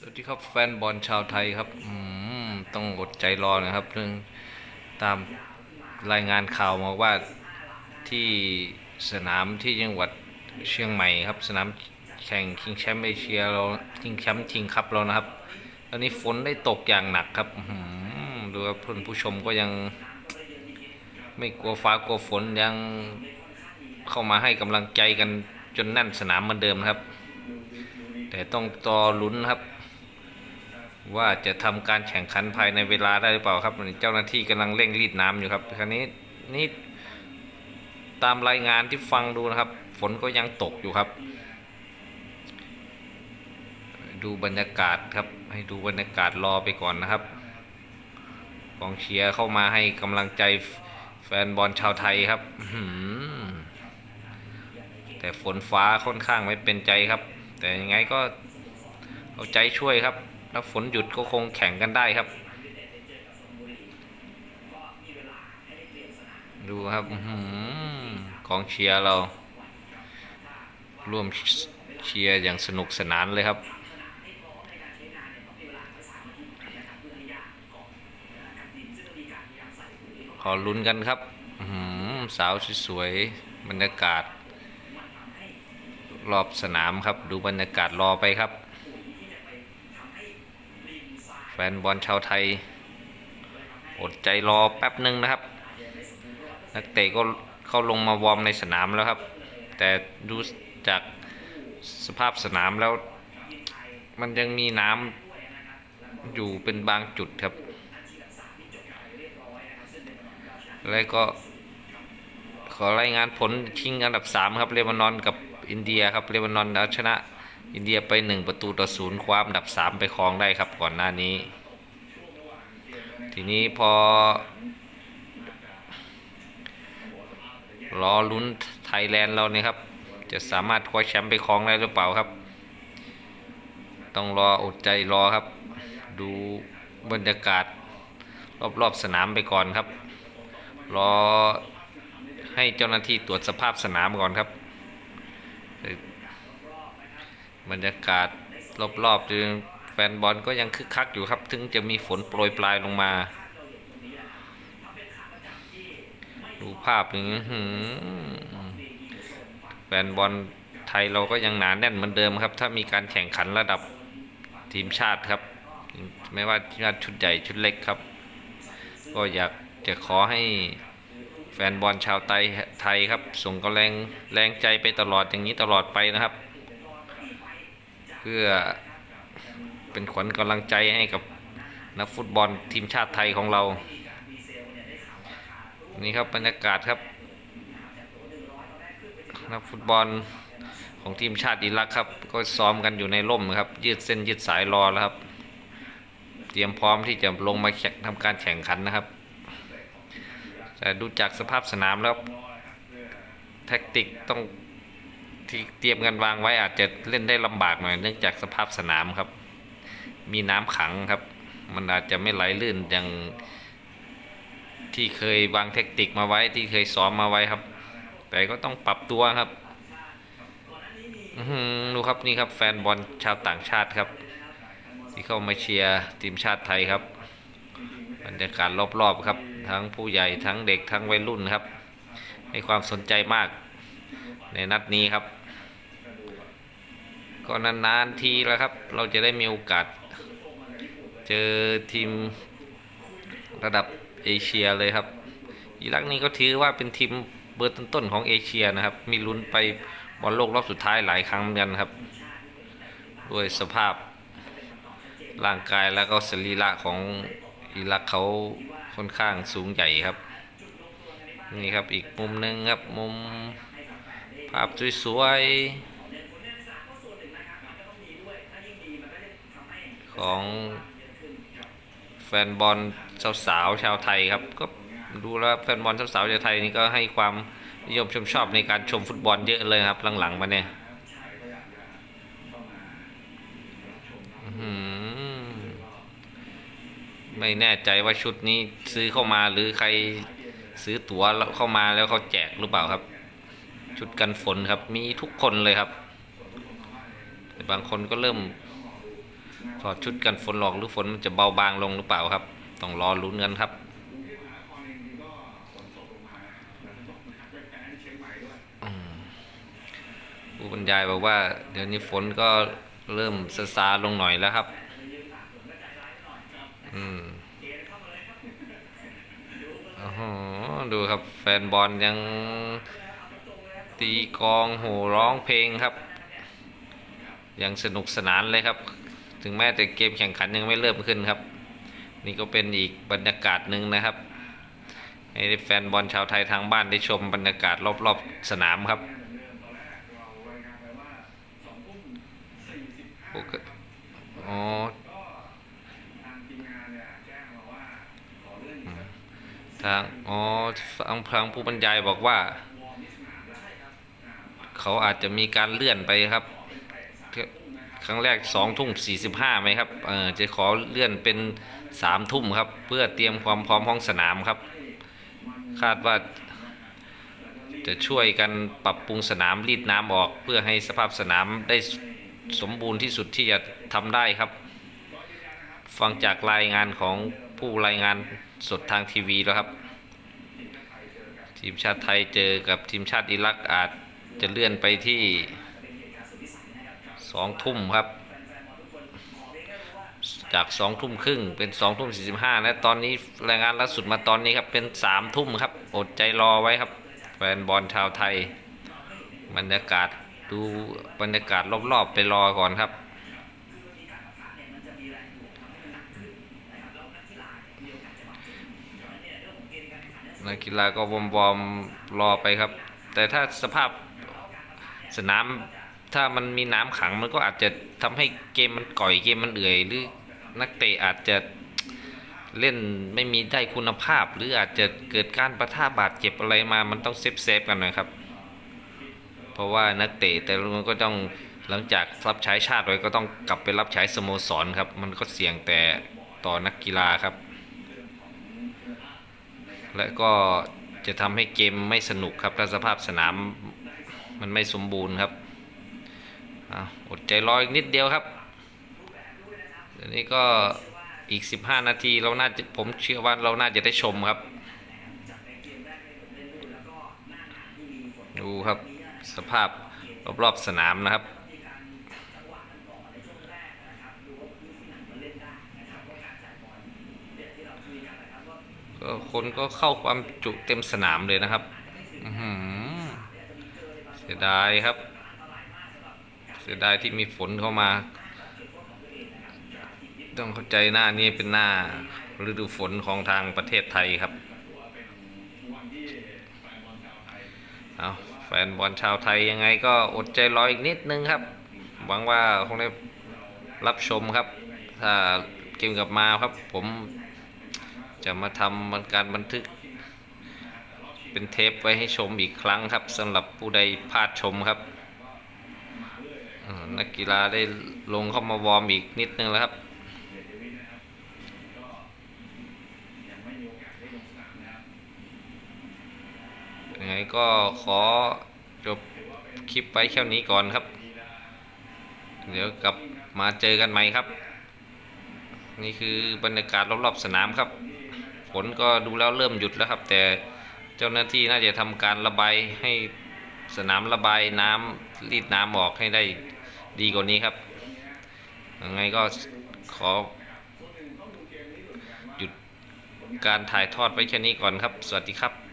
สวัสดีครับแฟนบอลชาวไทยครับอืมต้องอดใจรอนะครับเรื่องตามรายงานข่าวมาว่าที่สนามที่จังหวัดเชียงใหม่ครับ สนามแข่งชิงแชมป์เอเชียเราชิงแชมป์ชิงคัพเรานะครับ ตอนนี้ฝนได้ตกอย่างหนักครับดูครับเพื่อนผู้ชมก็ยัง ไม่กลัวฟ้ากลัวฝนยังเข้ามาให้กำลังใจกันจนแน่นสนามเหมือนเดิมครับ แต่ต้องต่อลุ้นครับ ว่าจะทำการแข่งขันภายในเวลาได้หรือเปล่าครับเจ้าหน้าที่กำลังเร่งรีดน้ำอยู่ครับคราวนี้นี่ตามรายงานที่ฟังดูนะครับ ฝนก็ยังตกอยู่ครับ ดูบรรยากาศครับ ให้ดูบรรยากาศรอไปก่อนนะครับกองเชียร์เข้ามาให้กำลังใจแฟนบอลชาวไทยครับแต่ฝนฟ้าค่อนข้างไม่เป็นใจครับ แต่ยังไงก็เอาใจช่วยครับ ถ้าฝนหยุดก็คงแข่งกันได้ครับ ดูครับของเชียร์เรา ร่วมเชียร์อย่างสนุกสนานเลยครับขอลุ้นกันครับสาวสวยๆบรรยากาศ รอบสนามครับ ดูบรรยากาศรอไปครับ ฟนบอลชาวไทย อดใจรอแป๊บหนึ่งนะครับ นักเตะก็เข้าลงมาวอร์มในสนามแล้วครับ แต่ดูจากสภาพสนามแล้ว มันยังมีน้ำอยู่เป็นบางจุดครับ แล้วก็ขอรายงานผลชิงอันดับ 3 ครับเลบานอนกับอินเดียครับเลบานอนเอาชนะ อินเดียไป 1 ประตูต่อศูนย์คว้าอันดับ 3 ไปครองได้ครับก่อนหน้านี้ ทีนี้พอรอลุ้นไทยแลนด์เราเนี่ยครับ จะสามารถคว้าแชมป์ไปครองได้หรือเปล่าครับ ต้องรออดใจรอครับ ดูบรรยากาศรอบๆสนามไปก่อนครับ รอให้เจ้าหน้าที่ตรวจสภาพสนามก่อนครับ บรรยากาศรอบๆยังแฟนบอลก็ยังคึกคักอยู่ครับ ถึงจะมีฝนโปรยปลายลงมา ดูภาพนี้แฟนบอลไทยเราก็ยังหนานแน่นเหมือนเดิมครับ ถ้ามีการแข่งขันระดับทีมชาติครับ ไม่ว่าทีมชาติชุดใหญ่ชุดเล็กครับ ก็อยากจะขอให้แฟนบอลชาวไทยไทยครับ ส่งกำลังแรงใจไปตลอดอย่างนี้ตลอดไปนะครับ เพื่อเป็นขวัญกำลังใจให้กับนักฟุตบอลทีมชาติไทยของเรา นี่ครับบรรยากาศครับ นักฟุตบอลของทีมชาติอิรักครับ ก็ซ้อมกันอยู่ในร่มครับ ยืดเส้นยืดสายรอแล้วครับ เตรียมพร้อมที่จะลงมาแข่งทำการแข่งขันนะครับ แต่ดูจากสภาพสนามแล้วแท็กติกต้อง ที่เตรียมกันวางไว้อาจจะเล่นได้ลำบากหน่อยเนื่องจากสภาพสนามครับ มีน้ำขังครับ มันอาจจะไม่ไหลลื่นอย่างที่เคยวางแท็กติกมาไว้ที่เคยซ้อมมาไว้ครับ แต่ก็ต้องปรับตัวครับดูครับนี่ครับแฟนบอลชาวต่างชาติครับ ที่เข้ามาเชียร์ทีมชาติไทยครับบรรยากาศรอบๆครับ ทั้งผู้ใหญ่ทั้งเด็กทั้งวัยรุ่นครับ ให้ความสนใจมากในนัดนี้ครับ ก็นานๆทีแล้วครับ เราจะได้มีโอกาส เจอทีมระดับเอเชียเลยครับ อิรักนี่ก็ถือว่าเป็นทีมเบอร์ต้นๆของเอเชียนะครับ มีลุ้นไปบอลโลกรอบสุดท้ายหลายครั้งเหมือนกันครับ ด้วยสภาพร่างกายแล้วก็สรีระของอิรักเขาค่อนข้างสูงใหญ่ครับ นี่ครับอีกมุมหนึ่งครับมุมภาพสวยๆ ของแฟนบอลสาวๆชาวไทยครับ ก็ดูแล้วแฟนบอลสาวๆชาวไทยนี่ก็ให้ความนิยมชมชอบในการชมฟุตบอลเยอะเลยครับหลังๆมาเนี่ยไม่แน่ใจว่าชุดนี้ซื้อเข้ามาหรือใครซื้อตั๋วแล้วเข้ามาแล้วเขาแจกหรือเปล่าครับ ชุดกันฝนครับ มีทุกคนเลยครับ แต่บางคนก็เริ่ม ถอดชุดกันฝนหลอกหรือฝนมันจะเบาบางลงหรือเปล่าครับ ต้องรอลุ้นกันครับผู้บรรยายบอกว่า เดี๋ยวนี้ฝนก็เริ่มซาซาลงหน่อยแล้วครับ อืมโอ้โหดูครับ แฟนบอลยังตีกองโห่ร้องเพลงครับ ยังสนุกสนานเลยครับ ถึงแม้แต่เกมแข่งขันยังไม่เริ่มขึ้นครับ นี่ก็เป็นอีกบรรยากาศหนึ่งนะครับให้แฟนบอลชาวไทยทางบ้านได้ชมบรรยากาศรอบๆสนามครับปกติอ๋อทางอ๋อทางทางผู้บรรยายบอกว่า เขาอาจจะมีการเลื่อนไปครับ ครั้งแรกสองทุ่มสี่สิบห้าไหมครับเออจะขอเลื่อนเป็นสามทุ่มครับ เพื่อเตรียมความพร้อมห้องสนามครับ คาดว่าจะช่วยกันปรับปรุงสนามรีดน้ำออกเพื่อให้สภาพสนามได้สมบูรณ์ที่สุดที่จะทำได้ครับ ฟังจากรายงานของผู้รายงานสดทางทีวีแล้วครับ ทีมชาติไทยเจอกับทีมชาติอิรักอาจจะเลื่อนไปที่ สองทุ่มครับ จากสองทุ่มครึ่งเป็นสองทุ่มสี่สิบห้าและตอนนี้รายงานล่าสุดมาตอนนี้ครับเป็นสามทุ่มครับ อดใจรอไว้ครับ แฟนบอลชาวไทย บรรยากาศดูบรรยากาศรอบๆไปรอก่อนครับนักกีฬาก็วอมวอมๆรอไปครับ แต่ถ้าสภาพสนาม ถ้ามันมีน้ำขังมันก็อาจจะทำให้เกมมันก่อยเกมมันเอื่อย หรือนักเตะอาจจะเล่นไม่มีได้คุณภาพ หรืออาจจะเกิดการประท่าบาดเจ็บอะไรมามันต้องเซฟเซฟกันหนะครับ เพราะว่านักเตะแต่ละคนก็ต้องหลังจากรับใช้ชาติไว้ก็ต้องกลับไปรับใช้สโมสรครับ มันก็เสี่ยงแต่ต่อนักกีฬาครับ และก็จะทำให้เกมไม่สนุกครับถ้าสภาพสนามมันไม่สมบูรณ์ครับ อะอดใจรออีกนิดเดียวครับเดี๋ยวนี้ก็อีก 15 นาทีเราน่าจะผมเชื่อว่าเราน่าจะได้ชมครับ ดูครับสภาพรอบๆสนามนะครับก็คนก็เข้าความจุเต็มสนามเลยนะครับเสียดายครับ สียดายที่มีฝนเข้ามา ต้องเข้าใจหน้านี้เป็นหน้าฤดูฝนของทางประเทศไทยครับเอาแฟนบอลชาวไทยยังไงก็อดใจรออีกนิดนึงครับ หวังว่าคงได้รับชมครับ ถ้าเกมกลับมาครับ ผมจะมาทำการบันทึก เป็นเทปไว้ให้ชมอีกครั้งครับสำหรับผู้ใดพลาดชมครับ นักกีฬาได้ลงเข้ามาวอร์มอีกนิดนึงแล้วครับยังไงก็ขอจบคลิปไว้แค่นี้ก่อนครับ เดี๋ยวกลับมาเจอกันใหม่ครับ นี่คือบรรยากาศรอบๆสนามครับฝนก็ดูแล้วเริ่มหยุดแล้วครับ แต่เจ้าหน้าที่น่าจะทำการระบายให้สนามระบายน้ำรีดน้ำออกให้ได้ ดีกว่านี้ครับ ยังไงก็ขอ หยุดการถ่ายทอดไว้แค่นี้ก่อนครับ สวัสดีครับ